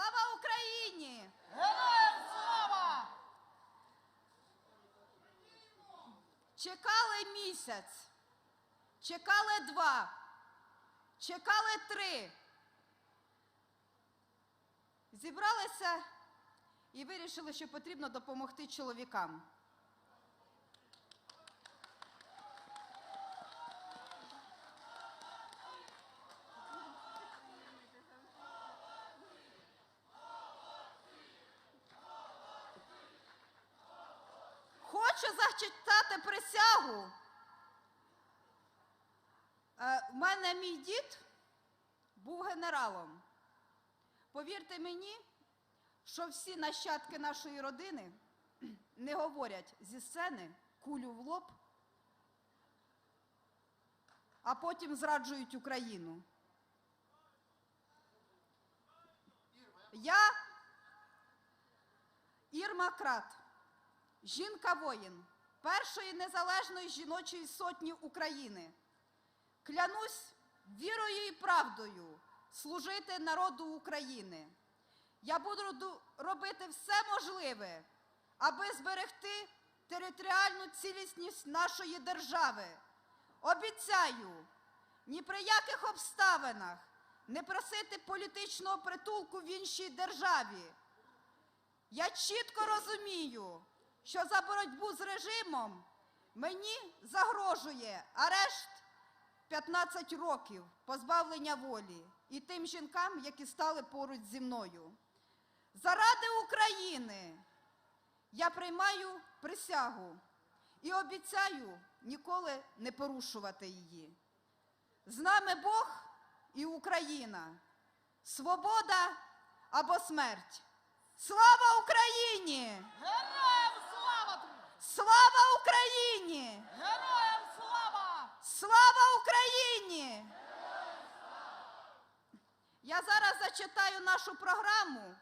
Слава Україні! Героям слава! Чекали місяць, чекали два, чекали три. Зібралися і вирішили, що потрібно допомогти чоловікам. Хочу зачитати присягу. Е, У мене мій дід був генералом. Повірте мені, що всі нащадки нашої родини не говорять зі сцени кулю в лоб, а потім зраджують Україну. Я Ірма Крат. Жінка воїн першої незалежної жіночої сотні України. Клянусь вірою і правдою служити народу України. Я буду робити все можливе, аби зберегти територіальну цілісність нашої держави. Обіцяю ні при яких обставинах не просити політичного притулку в іншій державі. Я чітко розумію, що за боротьбу з режимом мені загрожує арешт 15 років позбавлення волі і тим жінкам, які стали поруч зі мною. Заради України я приймаю присягу і обіцяю ніколи не порушувати її. З нами Бог і Україна. Свобода або смерть. Слава Україні! Героям! Слава Україні! Героям слава! Слава Україні! Я зараз зачитаю нашу програму.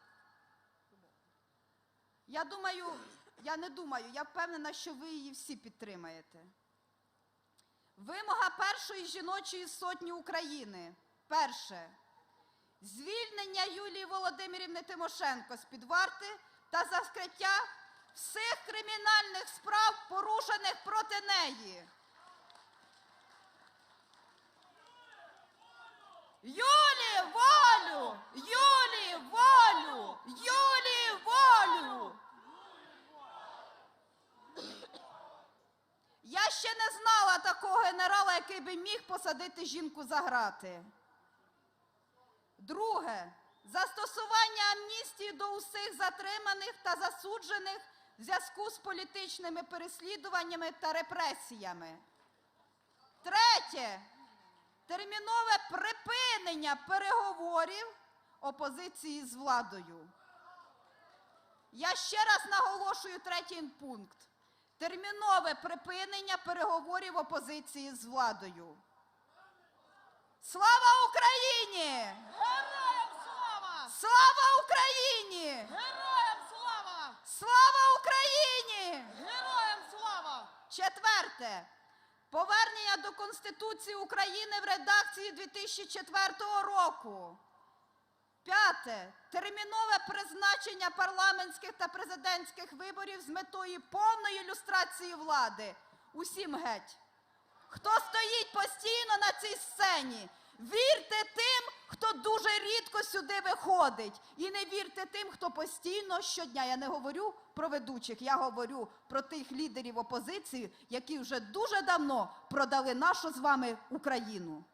Я думаю, я не думаю, я впевнена, що ви її всі підтримаєте. Вимога першої жіночої сотні України. Перше. Звільнення Юлії Володимирівни Тимошенко з-під варти та закриття всіх кримінальних справ, порушених проти неї. Юлі волю! Юлі волю! Юлі волю! Я ще не знала такого генерала, який би міг посадити жінку за грати. Друге. Застосування амністії до усіх затриманих та засуджених в зв'язку з політичними переслідуваннями та репресіями. Третє. Термінове припинення переговорів опозиції з владою. Я ще раз наголошую третій пункт. Термінове припинення переговорів опозиції з владою. Слава Україні! Героям слава! Слава Україні! Героям слава! Слава Україні! Героям слава! Четверте. Повернення до Конституції України в редакції 2004 року. П'яте. Термінове призначення парламентських та президентських виборів з метою повної ілюстрації влади. Усім геть. Хто стоїть постійно на цій сцені? Вірте сюди виходить. І не вірте тим, хто постійно щодня. Я не говорю про ведучих, я говорю про тих лідерів опозиції, які вже дуже давно продали нашу з вами Україну.